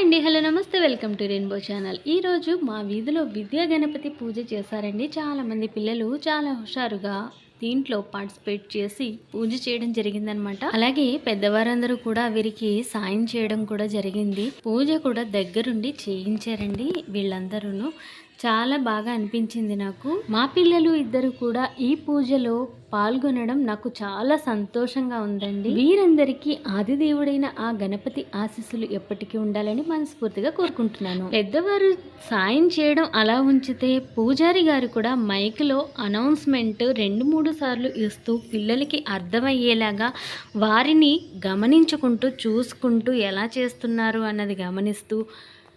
అండి హలో నమస్తే welcome to rainbow channel. ఈరోజు మా వీధిలో విద్యా గణపతి పూజ చేశారండి. చాలామంది పిల్లలు చాలా హుషారుగా దీంట్లో పార్టిసిపేట్ చేసి పూజ చేయడం జరిగిందనమాట. అలాగే పెద్దవారందరూ కూడా వీరికి సాయం చేయడం కూడా జరిగింది. పూజ కూడా దగ్గరుండి చేయించారండి వీళ్ళందరూ చాలా బాగా అనిపించింది నాకు. మా పిల్లలు ఇద్దరు కూడా ఈ పూజలో పాల్గొనడం నాకు చాలా సంతోషంగా ఉందండి. వీరందరికీ ఆదిదేవుడైన ఆ గణపతి ఆశీస్సులు ఎప్పటికీ ఉండాలని మనస్ఫూర్తిగా కోరుకుంటున్నాను. పెద్దవారు సాయం చేయడం అలా ఉంచితే పూజారి గారు కూడా మైక్లో అనౌన్స్మెంట్ రెండు మూడు సార్లు ఇస్తూ పిల్లలకి అర్థమయ్యేలాగా వారిని గమనించుకుంటూ చూసుకుంటూ ఎలా చేస్తున్నారు అన్నది గమనిస్తూ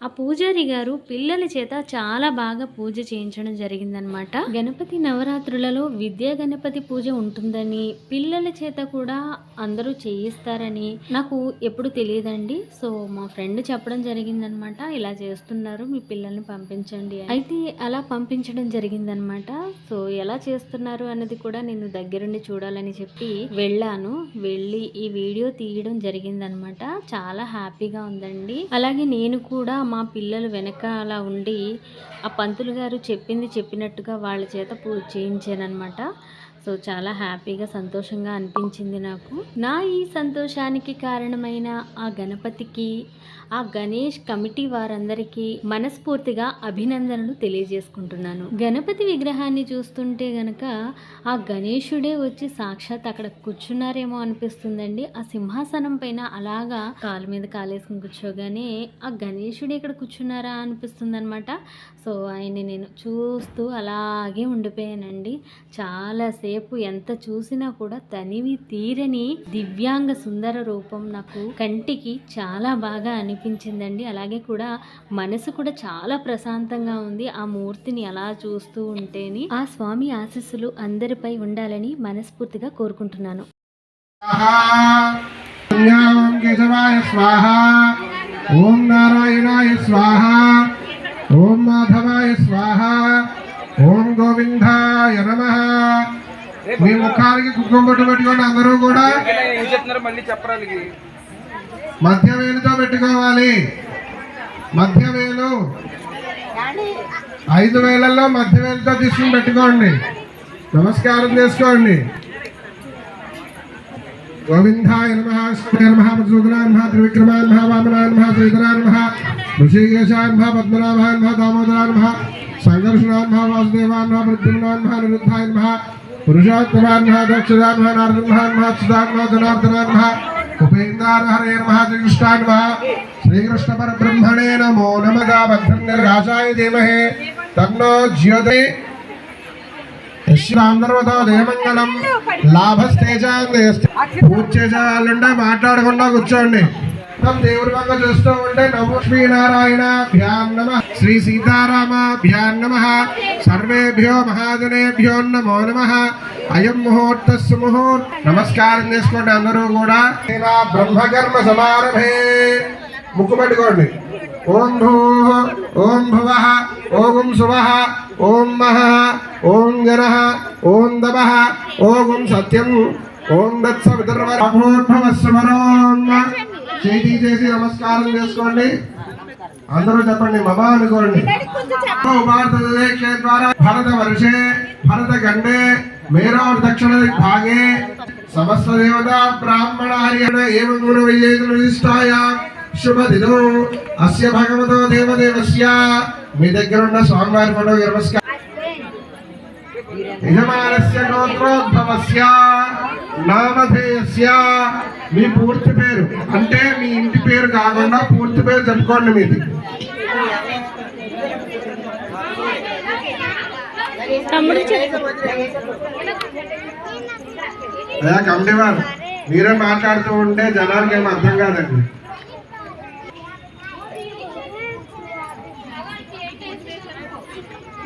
ఆ పూజారి గారు పిల్లల చేత చాలా బాగా పూజ చేయించడం జరిగిందనమాట గణపతి నవరాత్రులలో విద్యా గణపతి పూజ ఉంటుందని పిల్లల చేత కూడా అందరూ చేయిస్తారని నాకు ఎప్పుడు తెలియదండి. సో మా ఫ్రెండ్ చెప్పడం జరిగిందనమాట ఇలా చేస్తున్నారు మీ పిల్లల్ని పంపించండి అయితే అలా పంపించడం జరిగిందనమాట సో ఎలా చేస్తున్నారు అన్నది కూడా నేను దగ్గరుండి చూడాలని చెప్పి వెళ్ళాను. వెళ్ళి ఈ వీడియో తీయడం జరిగిందనమాట చాలా హ్యాపీగా ఉందండి. అలాగే నేను కూడా మా పిల్లలు వెనక అలా ఉండి ఆ పంతులు గారు చెప్పింది చెప్పినట్టుగా వాళ్ళ చేత పూజ చేయించానమాట సో చాలా హ్యాపీగా సంతోషంగా అనిపించింది నాకు. నా ఈ సంతోషానికి కారణమైన ఆ గణపతికి ఆ గణేష్ కమిటీ వారందరికీ మనస్ఫూర్తిగా అభినందనలు తెలియజేసుకుంటున్నాను. గణపతి విగ్రహాన్ని చూస్తుంటే గనక ఆ గణేషుడే వచ్చి సాక్షాత్ అక్కడ కూర్చున్నారేమో అనిపిస్తుందండి. ఆ సింహాసనం పైన అలాగా కాలు మీద కాలేసుకుని కూర్చోగానే ఆ గణేషుడే ఇక్కడ కూర్చున్నారా అనిపిస్తుంది అనమాట సో ఆయన్ని నేను చూస్తూ అలాగే ఉండిపోయానండి. చాలాసేపు ఎంత చూసినా కూడా తనివి తీరని దివ్యాంగ సుందర రూపం నాకు కంటికి చాలా బాగా అనిపించిందండి. అలాగే కూడా మనసు కూడా చాలా ప్రశాంతంగా ఉంది. ఆ మూర్తిని అలా చూస్తూ ఉంటేని ఆ స్వామి ఆశీస్సులు అందరిపై ఉండాలని మనస్ఫూర్తిగా కోరుకుంటున్నాను. ఓం స్వాహ ఓం నారాయణాయ స్వాహ ఓం మాధవ స్వాహ. ఓం గోవిందాయ నమ. మీ ముఖానికి కుంకుమ బొట్టు పెట్టుకోండి అందరూ కూడా. మధ్య వేలుతో పెట్టుకోవాలి. మధ్య వేలు. ఐదు వేలల్లో మధ్య వేలుతో తీసుకుని పెట్టుకోండి. నమస్కారం చేసుకోండి. గోవిందాయ నమ శ్రీ నమ మధుసూదనాయ నమ త్రివిక్రమాయ నమ వామనాయ నమ శ్రీధరాయ నమ. ఋషికేశాయ నమ పద్మనాభాయ నమ దామోదరాయ నమ సంఘర్షణాయ నమ వాసుదేవాయ నమ ప్రద్యుమ్నాయ నమ నిరుద్ధాయ నమ పురుషోత్తమాయ శ్రీకృష్ణ పరబ్రహ్మణే నమో నమగా ధీమహే తన్నో జ్యోతి దేమంగళం లాభస్తేజాన్ని పూజ మాట్లాడకుండా కూర్చోండి. మొత్తం దేవుడి వంక చూస్తూ ఉంటే నమో శ్రీనారాయణ భ్యాం నమ శ్రీ సీతారామ భ్యాం నమ సర్వేభ్యో మహాజనేభ్యో నమో నమ అయం ముహూర్త సుముహూర్త నమస్కారం చేసుకోండి అందరూ కూడా। బ్రహ్మకర్మ సమారభే। ముక్కు పెట్టుకోండి ఓం భూ ఓం భువ ఓం శువ ఓం మహ ఓం జన ఓం దమ ఓం సత్యం ఓం దత్స విదర్భవస్వరం చేతి చేసి నమస్కారం చేసుకోండి. అందరూ చెప్పండి మబా అనుకోండి. భారతదేశ ద్వారా భరత వర్షే భరత గండే మేరోర్ దక్షిణ భాగే సమస్త దేవత బ్రాహ్మణ హరిహర ఏవం గుణ విజయనిష్టాయ శుభదినో. అస్య భగవతో దేవదేవస్య. మీ దగ్గర ఉన్న స్వామివారి ఫోటో నమస్కారం. యజమానస్య గోత్రోద్భవస్య నామధేయస్య. మీ పూర్తి పేరు. అంటే మీ ఇంటి పేరు కాకుండా పూర్తి పేరు చెప్పుకోండి మీది. అయ్యా కమిటీ వారు మీరే మాట్లాడుతూ ఉంటే జనానికి ఏం అర్థం కాదండి.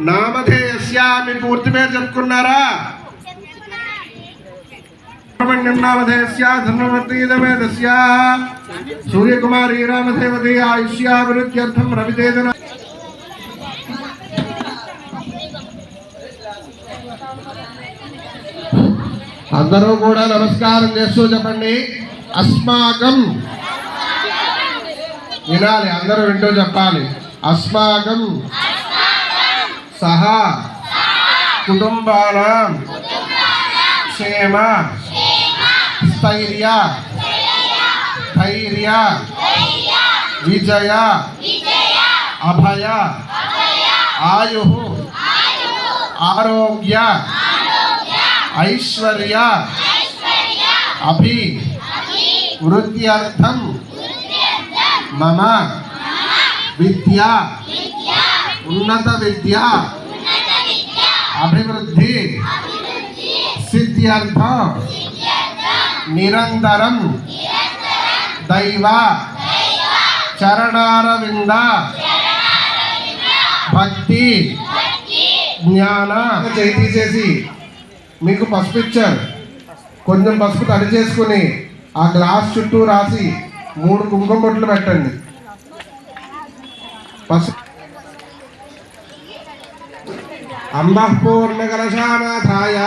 నామధేయస్య మీ పూర్తి పేరు చెప్పుకున్నారా? నామధేయస్య ధర్మవర్తీదవేదస్య సూర్యకుమారి రామదేవతి ఆయుష్యాభివృద్ధ్యర్థం రవితేజన. అందరూ కూడా నమస్కారం చేస్తూ చెప్పండి. అస్మాకం. వినాలి అందరూ వింటూ చెప్పాలి. అస్మాకం. సహా కుటుంబానాం క్షేమ స్థైర్య ధైర్య విజయ అభయ ఆయు ఆరోగ్య ఐశ్వర్య అభి వృత్త్యర్థం మమ విద్య ఉన్నత విద్య. అభివృద్ధి. సిద్ధ్యర్థ. నిరంతరం. దైవ. చరణారవింద. భక్తి. జ్ఞాన. చేతి చేసి మీకు పసుపు ఇచ్చారు. కొంచెం పసుపు తడి చేసుకుని ఆ గ్లాస్ చుట్టూ రాసి మూడు కుంకుమ బొట్లు పెట్టండి. పసుపు అంబః పూర్ణకలశానాథాయ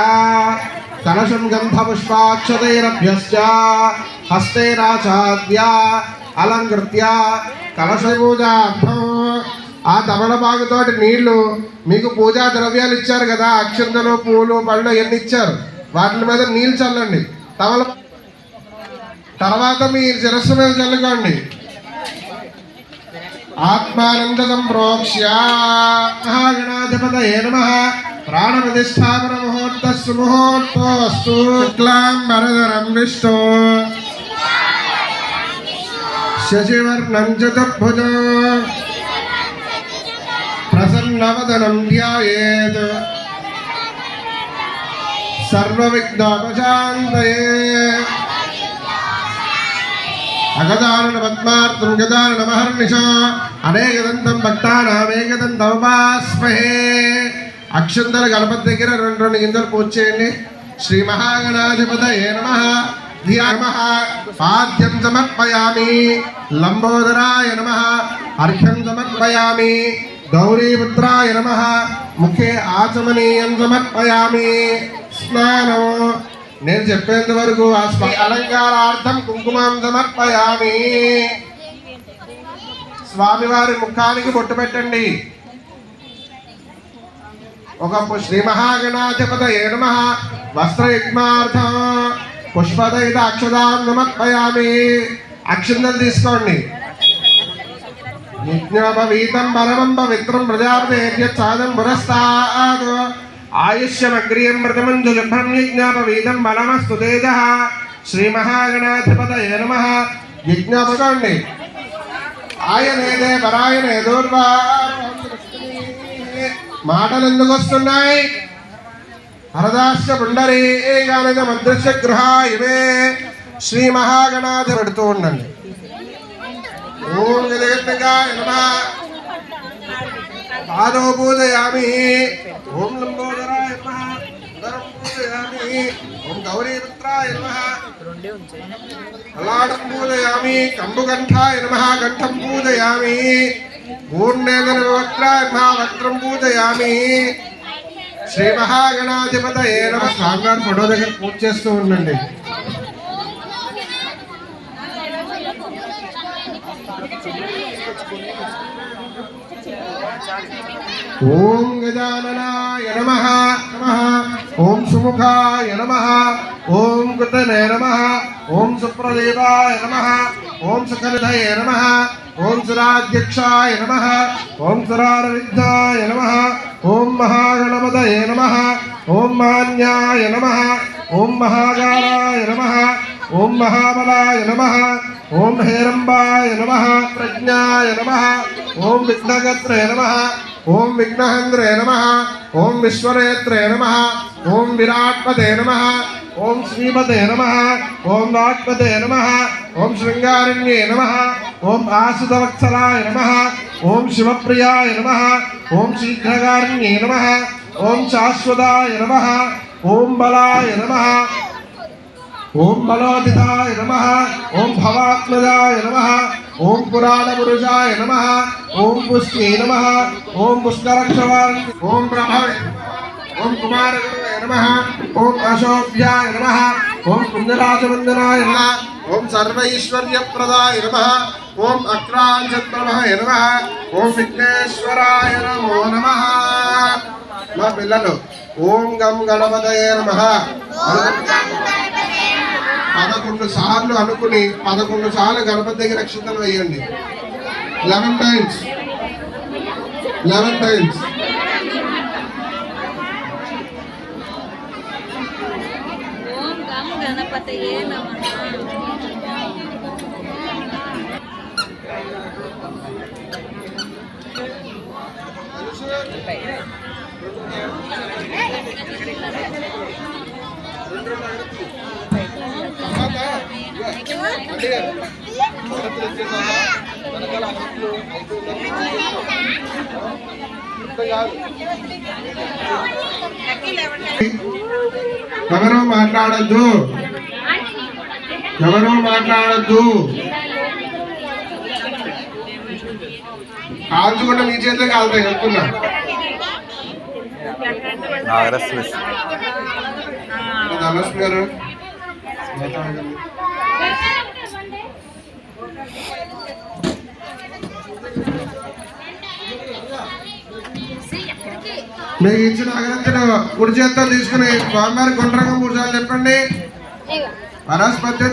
కలశం గంధపుష్పాక్షతైరభ్యశ్చ హస్తైరాచాద్య అలంకృత్య కలశ పూజార్థం ఆ తమలపాకుతోటి నీళ్ళు మీకు పూజా ద్రవ్యాలు ఇచ్చారు కదా అక్షంతలు పూలు పళ్ళు ఎన్ని ఇచ్చారు. వాటి మీద నీళ్ళు చల్లండి. తమల తర్వాత మీ శిరస్సు మీద చల్లుకోండి. ఆత్మానందం ప్రోక్ష్య మహాగణాధిపతయే నమ? ప్రాణప్రతిష్టాపన ముహూర్త సుముహూర్తోస్తు శుక్లాంబరధరం విష్ణు. శశివర్ణం చతుర్భుజ. ప్రసన్నవదనం ధ్యాయేత్. సర్వవిఘ్నోపశాంతయే అగదానన పద్మార్థం గదానన మహర్నిశ. అనేకదంతం భక్తానామేకదంతమపాస్మహే అక్షంతల గణపతి దగ్గర రెండు రెండు గింజలు పూజ చేయండి శ్రీ మహాగణాధిపతయే నమ పాద్యం సమర్పయామి లంబోదరాయ నమ అర్ఘ్యం సమర్పయామి గౌరీపుత్రాయ నమ ముఖే ఆచమనీయం సమర్పయామి స్నానం నేను చెప్పేంత వరకు ఆ స్వ- అలంకారార్థం కుంకుమం సమర్పయామి. స్వామివారి ముఖానికి బొట్టు పెట్టండి. ఒక శ్రీ మహాగణాధిపత ఏ నమ. వస్త్రయుగ్మార్థం పుష్పదైత అక్షదాం సమర్పయామి అక్షంతలు తీసుకోండి. యజ్ఞోపవీతం పరమం పవిత్రం ప్రజాపతేర్యచ్ఛాదం పురస్తాద్ ఆయుష్యమగ్రియం మృతమంజు శుభ్రం యజ్ఞోపవీతం బలమస్తు తేజ. శ్రీ మహాగణాధిపతయే నమ. యజ్ఞోపకోండి ఆయనేదే పరాయణే దూర్వా. మాటలు ఎందుకు వస్తున్నాయి హరదాస్య పుండరీ గానిద మదృశ్య గృహ ఇవే శ్రీ మహాగణాధి పెడుతూ ఉండండి. ఓం జగత్గాయ నమ పాదో పూజయామి ఓం లంబోదరాయ పూజయామి ఓం గౌరీపుత్రాయ నమ అలాడం పూజయామి కంబుకంఠాయ నమ కంఠం పూజయామి పూర్ణేదన వక్రాయ నమ వక్రం పూజయామి శ్రీ మహాగణాధిపతయే నమ స్వామివారి ఫోటో దగ్గర పూజ చేస్తూ ఉండండి. ఓం గజాననాయ నమ ఓం సుముఖాయ నమ ఓం కృతనే నమ ఓం సుప్రదేవాయ నమ ఓం సుఖనిధయ నమ ఓం సురాధ్యక్షాయ నమ ఓం సురారవిద్యాయ నమ ఓం మహాగణపతయ నమ ఓం మాన్యాయ నమ ఓం మహాగారాయ నమ ఓం మహాబలాయ నమ ఓం హేరంబాయ నమ ప్రజ్ఞాయ నమ ఓం విఘ్నగత్రే నమ ఓం విఘ్నహంద్రే నమ ఓం విశ్వనేత్రే నమ ఓం విరాట్పదే నమ ఓం శ్రీమతే నమ ఓం వాట్పదే నమ ఓం శృంగారణ్యే నమ ఓం ఆసుతవత్సలాయ నమ ఓం శివప్రియాయ నమ ఓం శీఘ్రగారణ్యే నమ ఓం శాశ్వతాయ నమ ఓం బలాయ నమ ఓం బలోదితాయ నమ ఓం భవాత్మజాయ నమ ఓం పురాణపురుషాయ నమ ఓం పుష్ణే నమ ఓం పుష్కరక్షవాన్ ఓం బ్రహ్మ ఓం కుమార నమ ఓం అశోభ్యాయ నమ ఓం కుంజరాజవందనాయ నమ ఓం సర్వైశ్వర్యప్రదాయ నమ ఓం అక్రాంచత్రమహాయ నమ ఓం విఘ్నేశ్వరాయ నమో నమ మా పిల్లలు ఓం గం గణపతయే నమ పదకొండు సార్లు అనుకుని పదకొండు సార్లు గణపతి దగ్గర అక్షతలు వేయండి లెవెన్ టైమ్స్ లెవెన్ టైమ్స్ ఓం గం గణపతయే నమః. ఎవరు మాట్లాడద్దు. ఎవరు మాట్లాడద్దు. కాల్చుకుంటే మీ చేతిలో కాలుతాయి చెప్తున్నా. గారు? మీకు ఇచ్చిన అగరత్తులు కుడి చేత్తో తీసుకుని స్వామివారి గుండ్రంగా మూడు సార్లు చెప్పండి. వనస్పతి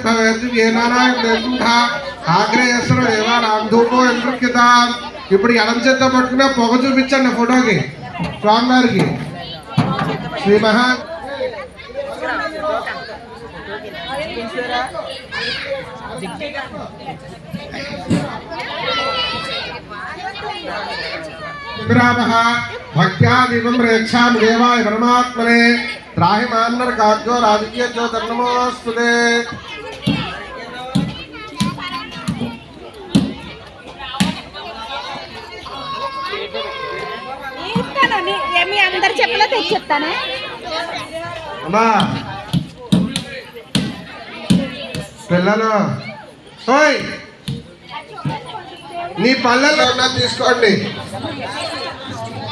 ఆగ్రేయస్సులు ఏవా రామధూపో ఎంట్రుక్యత ఇప్పుడు ఎడం చేత్తో పట్టుకున్న పొగ చూపించండి ఫోటోకి స్వామివారికి. శ్రీ మహా విరామः భక్త్యాదివం రేక్షామి దేవాయ పరమాత్మనే త్రాహి మాన్నర కాజ్యో రాజకీయ జ్యోతిర్నమోస్తుతే ఇస్తాను నీ- మీ అందరి చెప్పలో తెచ్చి చెప్తానే అమ్మా! పిల్లలు! నీ పల్లెల్లో ఉన్న తీసుకోండి.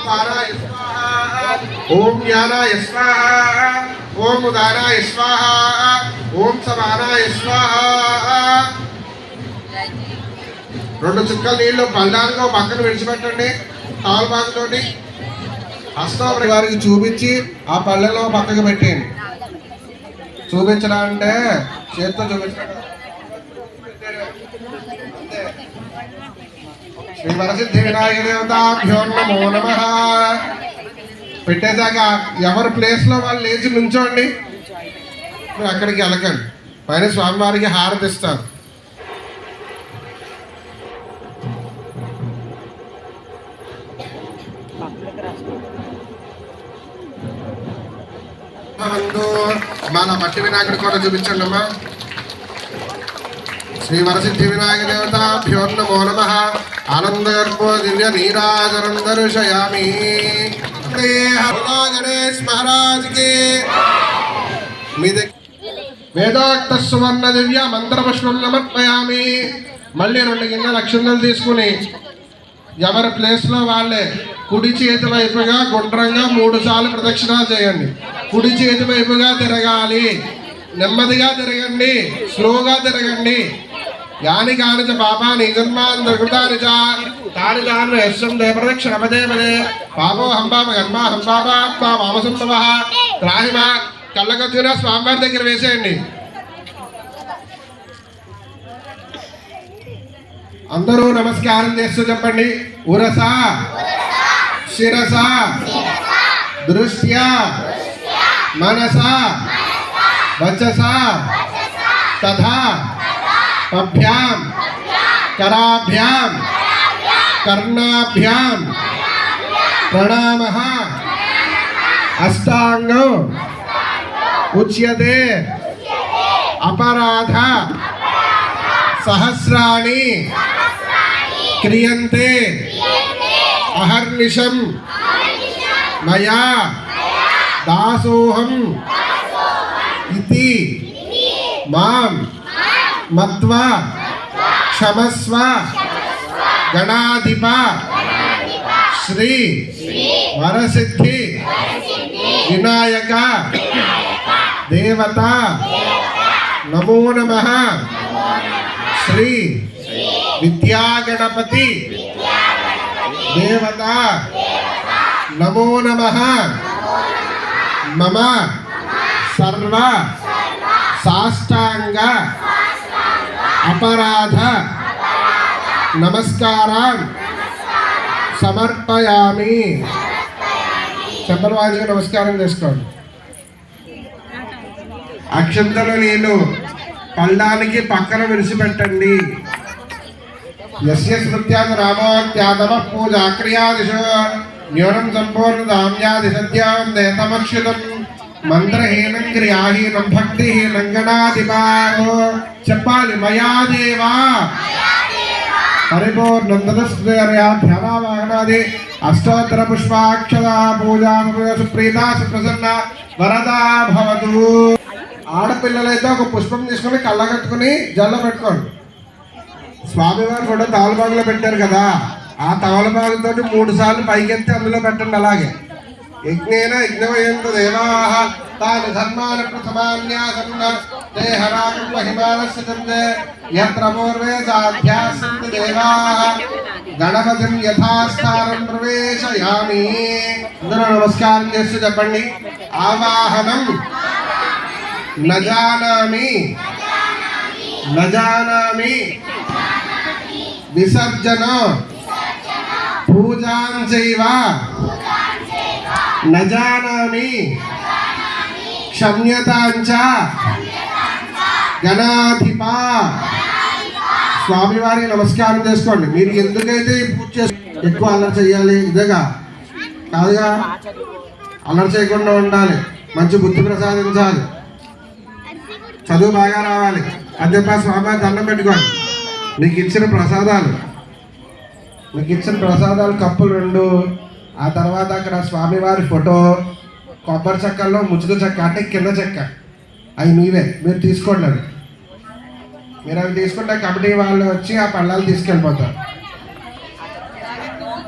పారాయ ఓం జ్ఞానాయ స్వాహ. ఓం ఉదారాయ స్వాహ. ఓం సమానాయ స్వాహ. రెండు చుక్కల నీళ్ళు పల్లానికి పక్కన విడిచిపెట్టండి. తాళపాకుతోటి హస్తం వారికి చూపించి ఆ పల్లెలో పక్కకు పెట్టేయండి. చూపించడం అంటే చేత్తో చూపించడం శ్రీ వరసిద్ధి వినాయక దేవతాభ్యో నమో నమ. పెట్టేదాకా ఎవరి ప్లేస్లో వాళ్ళు లేచి నుంచోండి. మీరు అక్కడికి వెళ్ళకండి. పైన స్వామివారికి హారతి ఇస్తారు. మన మట్టి వినాయకుడి కూడా చూపించండి అమ్మా శ్రీ వరసిద్ధి వినాయక దేవతాభ్యో నమో. నమ ఆనందగర్భో దివ్య నీరాజనం దర్శయామి దేహ గణేష్ సువర్ణ దివ్య మంత్ర నమర్పయామి మళ్ళీ రెండు కింద లక్షణాలు తీసుకుని ఎవరి ప్లేస్లో వాళ్ళే? కుడి చేతి వైపుగా గుండ్రంగా మూడు సార్లు ప్రదక్షిణ చేయండి. కుడి చేతి వైపుగా తిరగాలి. నెమ్మదిగా తిరగండి. స్లోగా తిరగండి. యాని కానిచ పాపాని జన్మాన్ దృతాని చ తాని తాను యశం దే ప్రదక్షిణ పదే పాపో హంపాప గన్మా హంపాప వామసంభవ త్రాహిమ కళ్ళకొచ్చిన స్వామివారి దగ్గర వేసేయండి అందరూ నమస్కారం చేస్తూ చెప్పండి. ఉరస శిరస దృష్ట్యా మనస వచస తథా अभ्याम। कराभ्याम। कर्णाभ्याम। प्रणाम। अष्टांग। उच्यते। अपराध। सहस्राणी। क्रियन्ते। अहर्निशम। मया। दासोहम इति। माम। మత్వా క్షమస్వ గణాధిప శ్రీ వరసిద్ధి వినాయక దేవత నమో నమ శ్రీ విద్యాగణపతి దేవత నమో నమ మమ సర్వ సాష్టాంగ అపరాధ. నమస్కారం సమర్పయామి. చెప్పల నమస్కారం చేసుకోండి. అక్షంతలు నేను పళ్ళానికి పక్కన విడిచిపెట్టండి యస్య స్మృత్యాద రామోత్యాదమ పూజా క్రియాదిషు న్యూనం సంపూర్ణ దామ్యాది సత్యాం నేతమక్షితం మంత్రహీనం క్రియాహీనం భక్తిహీనం గణాధిపారో చెప్పాలి మయాదేవా పరిపూర్ణం తదస్యాధ్యానాది అష్టోత్తర పుష్పాక్షర పూజా సుప్రీత ప్రసన్న వరదా భవతు. ఆడపిల్లలైతే ఒక పుష్పం తీసుకొని కళ్ళగట్టుకుని జల్ల పెట్టుకోండి. స్వామివారు కూడా తవలబాగులో పెట్టారు కదా ఆ తవలబాగులతో మూడు సార్లు పైకెత్తి అందులో పెట్టండి అలాగే. యజ్ఞేన యజ్ఞమయంత దేవాహ తాని ధర్మాన ప్రథమాన్యాసన్న దేహరాకుల హిమాలస్య చందే. యత్ర పూర్వే సాధ్యాసంతి దేవాహ గణపతిం యథాస్థానం ప్రవేశయామి. అందరూ నమస్కారం చేస్తూ చెప్పండి. ఆవాహనం. నజానామి నజానామి విసర్జన. పూజాం చైవ. నజానామి క్షమ్యతాంచ గణాధిప స్వామివారికి నమస్కారం చేసుకోండి. మీరు ఎందుకైతే పూజ చేసు ఎక్కువ అల్లరి చేయాలి? ఇదేగా? కాదుగా? అల్లరి చేయకుండా ఉండాలి. మంచి బుద్ధి ప్రసాదించాలి. చదువు బాగా రావాలి. అంతేపా చెప్పి ఆ స్వామి దండం పెట్టుకోండి. మీకు ఇచ్చిన ప్రసాదాలు. మీకు ఇచ్చిన ప్రసాదాలు కప్పులు రెండు ఆ తర్వాత అక్కడ స్వామివారి ఫోటో కొబ్బరి చెక్కల్లో ముచ్చుక చెక్క అంటే కింద చెక్క. అవి మీవే మీరు తీసుకోండి అవి. మీరు అవి తీసుకుంటే కమిటీ వాళ్ళు వచ్చి ఆ పళ్ళాలు తీసుకెళ్ళిపోతారు.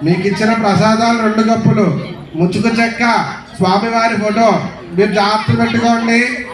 మీకు ఇచ్చిన ప్రసాదాలు రెండు కప్పులు. ముచ్చుక చెక్క స్వామివారి ఫోటో. మీరు జాగ్రత్త పెట్టుకోండి.